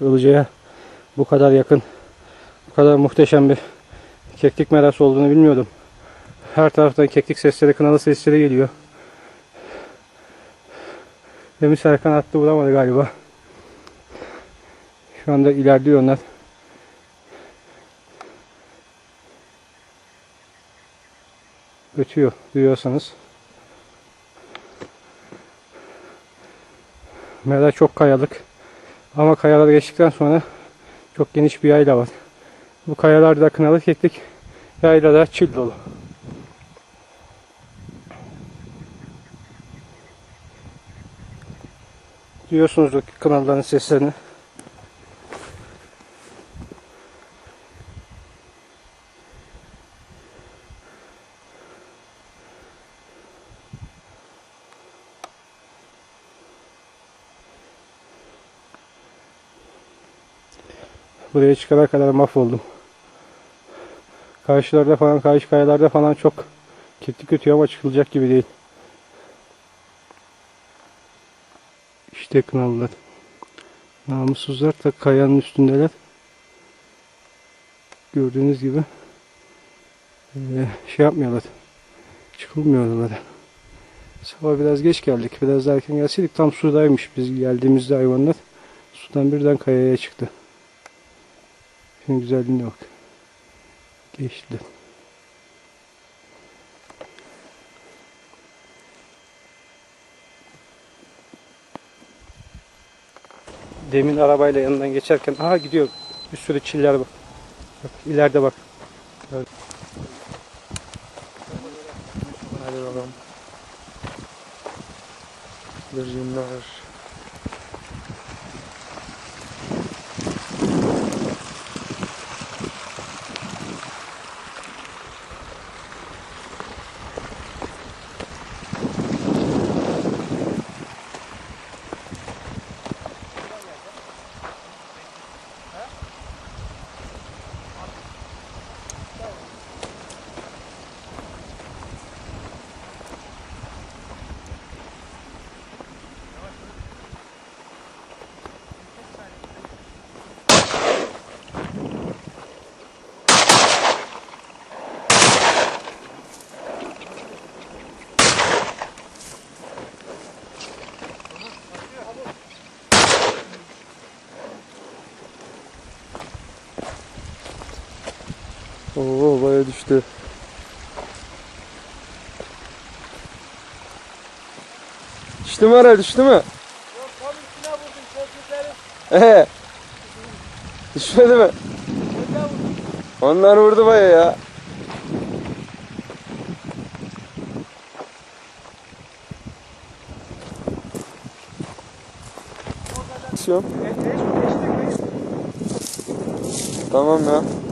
Ilıca'ya bu kadar yakın, bu kadar muhteşem bir keklik merası olduğunu bilmiyordum. Her taraftan keklik sesleri, kınalı sesleri geliyor. Demin Serkan attı vuramadı galiba. Şu anda ilerliyor onlar. Ötüyor duyuyorsanız. Mera çok kayalık. Ama kayaları geçtikten sonra çok geniş bir yayla var. Bu kayalarda kınalı keklik, yaylada çil dolu. Duyuyorsunuzdur kınalıların seslerini. Buraya çıkana kadar mahvoldum. Karşılarda falan, karşı kayalarda falan çok keklik ötüyor ama çıkılacak gibi değil. İşte kınalılar. Namussuzlar da kayanın üstündeler. Gördüğünüz gibi eee, şey yapmıyorlar. Çıkılmıyor oralara. Sabah biraz geç geldik. Biraz erken gelseydik tam sudaymış biz geldiğimizde hayvanlar. Sudan birden kayaya çıktı. Şunun güzelliğine bak. Geçti. Demin arabayla yanından geçerken aha gidiyor. Bir sürü çiller bak. Bak ileride bak. Evet. Hadi bakalım. Virginler. Oo baya düştü. Düştü mü ara düştü mü? Ee, düşmedi mi? Onlar vurdu baya ya. Tamam ya.